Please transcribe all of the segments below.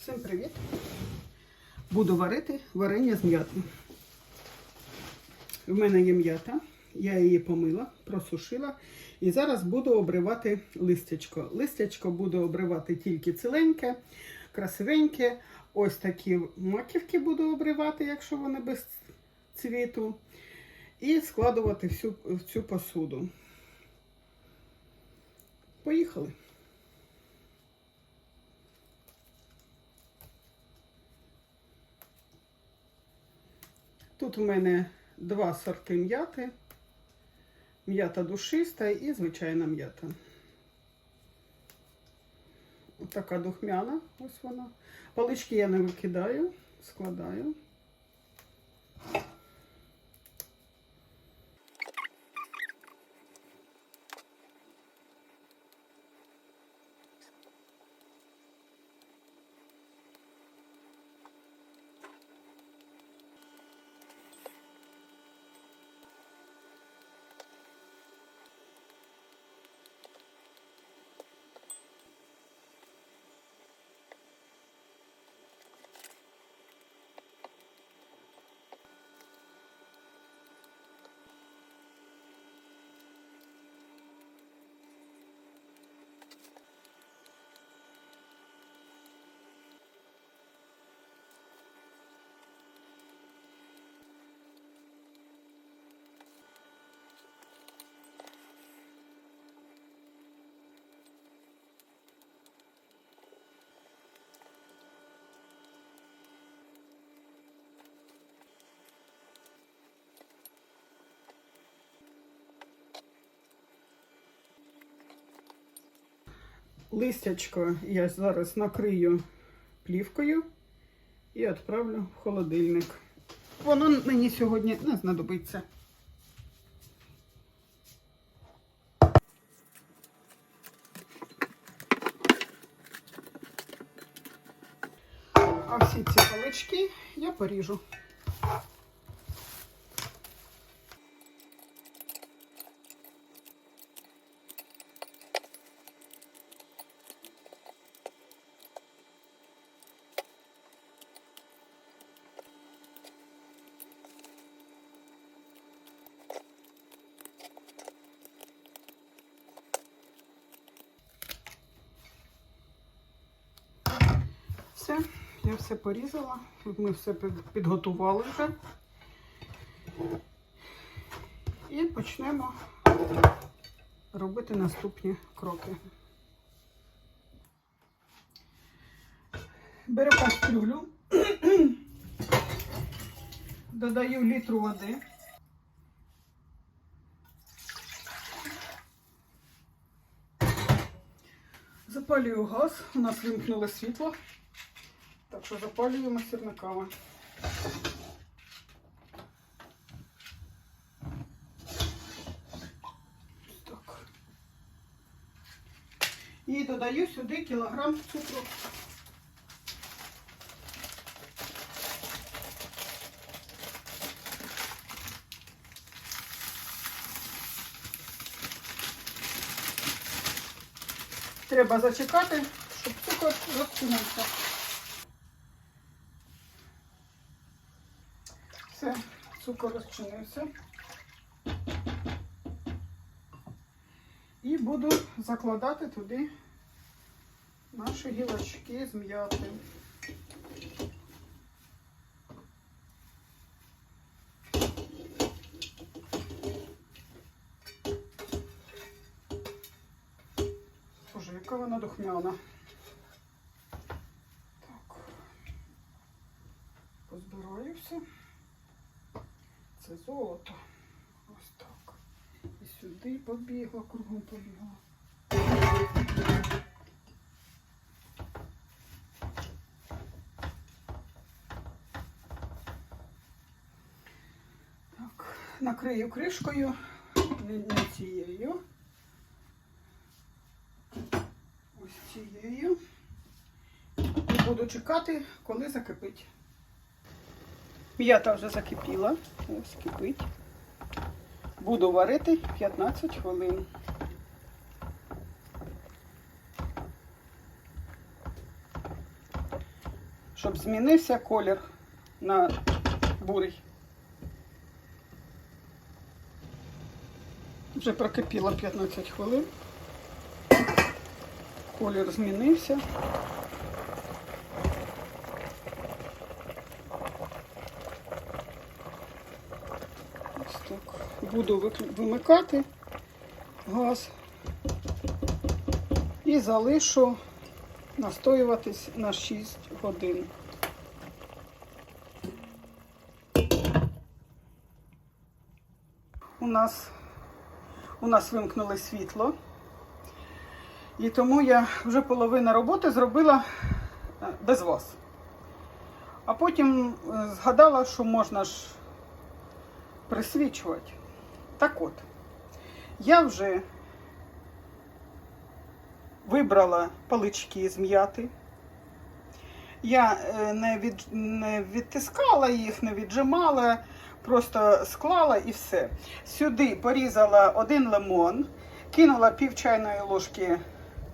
Всім привіт! Буду варити варення з м'яти. В мене є м'ята, я її помила, просушила. І зараз буду обривати листячко. Листячко буду обривати тільки ціленьке, красивеньке. Ось такі маківки буду обривати, якщо вони без цвіту. І складувати всю, в цю посуду. Поїхали. Тут у мене два сорти м'яти. М'ята душиста і звичайна м'ята. Така духмяна, ось вона. Палички я не викидаю, складаю. Листячко я зараз накрию плівкою і відправлю в холодильник. Воно мені сьогодні не знадобиться. А всі ці палички я поріжу. Все, я все порізала. Ми все підготували вже. І почнемо робити наступні кроки. Беру кастрюлю, додаю літру води. Запалюю газ, у нас вимкнуло світло. Так що запалюємо сірниками. Так. І додаю сюди кілограм цукру. Треба зачекати, щоб цукор розчинився. Все, цукор розчинився. І буду закладати туди наші гілочки з м'яти. Боже, яка вона духмяна. Так. Позбираю все. Це золото. Ось так. Сюди побігла, кругом побігла. Так, накрию кришкою, не цією. Ось цією. І буду чекати, коли закипить. М'ята вже закипіла. Ось кипить. Буду варити 15 хвилин. щоб змінився колір на бурий. Вже прокипіло 15 хвилин. Колір змінився. Ось так. Буду вимикати газ і залишу настоюватись на 6 годин. У нас, у нас вимкнули світло. І тому я вже половину роботи зробила е, без вас. А потім е, згадала, що можна ж присвічувати. Так от, я вже вибрала палички з м'яти. Я е, не, від, не відтискала їх, не віджимала, просто склала і все. Сюди порізала один лимон, кинула пів чайної ложки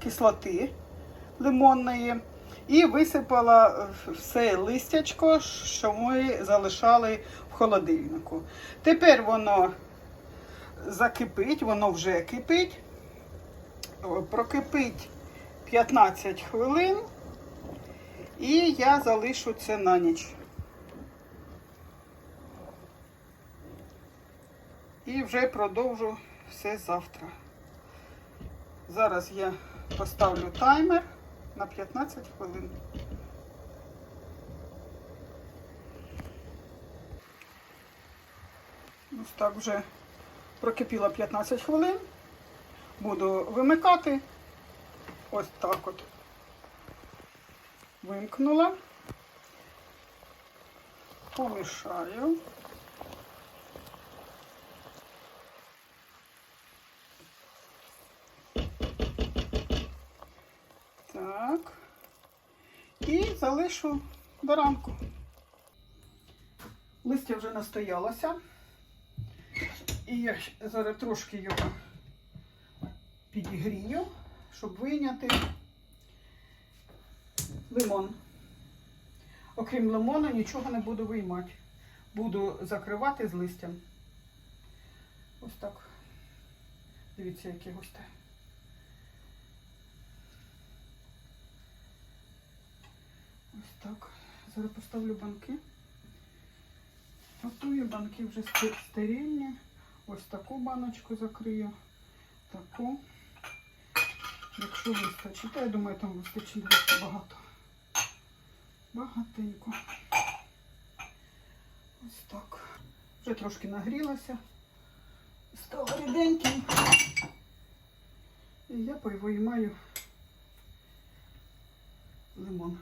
кислоти лимонної і висипала все листячко, що ми залишали в холодильнику. Тепер воно закипить, воно вже кипить, прокипить 15 хвилин, і я залишу це на ніч. І вже продовжу все завтра. Зараз я поставлю таймер на 15 хвилин. Ось так вже прокипіло 15 хвилин. Буду вимикати. Ось так от. Вимкнула. Помішаю. Так. І залишу до ранку. Листя вже настоялося. І я зараз трошки його підігрію, щоб вийняти лимон. Окрім лимону, нічого не буду виймати. Буду закривати з листям. Ось так. Дивіться, яке густе. Ось так. Зараз поставлю банки. Готую банки вже сте- стерильні. Ось таку баночку закрию. Таку. Якщо вистачить, я думаю, там вистачить багато. Багатенько. Ось так. Вже трошки нагрілася. Стало ріденьким. І я повиймаю лимон.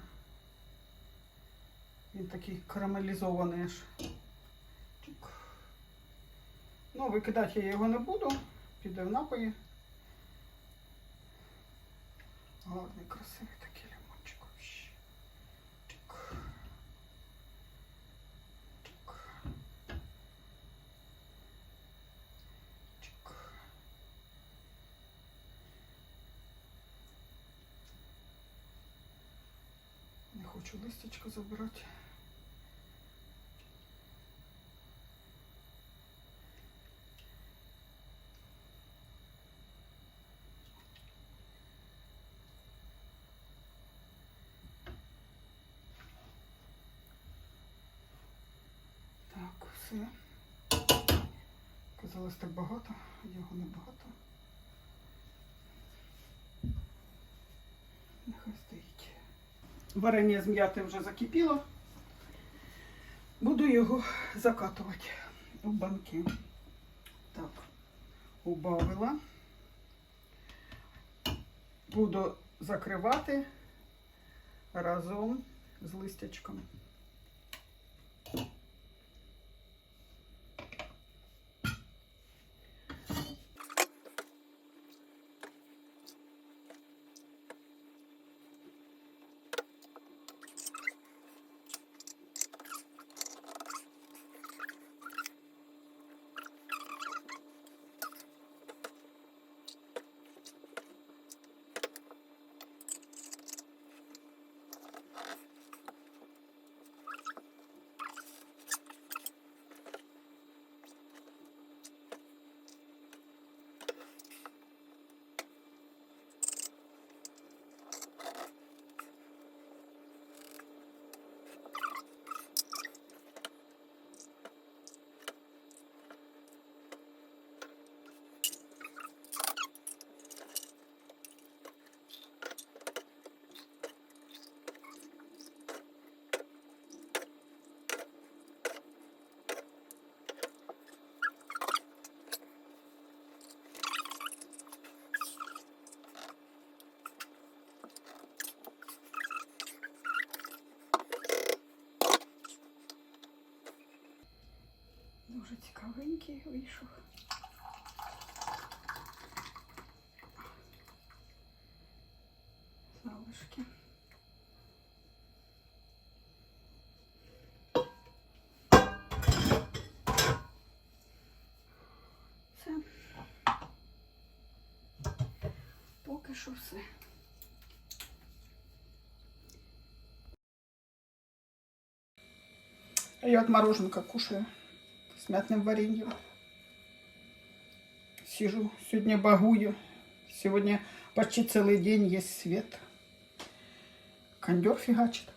Він такий карамелізований аж. Ну, викидати я його не буду. Піде в напої. Гарний, красивий такий лимончик. Чик. Чик. Чик. Не хочу листячко забирати. Все. Казалось так багато, його небагато. Нехай стоїть. Варення з м'яти вже закипіло. Буду його закатувати у банки. Так, убавила. Буду закривати разом з листячком. Дуже цікавенький вийшов. Залишки. Все. Поки що все. А я от мороженка кушаю с мятным вареньем. Сижу, сегодня багую. Сегодня почти целый день есть свет. Кондер фигачит.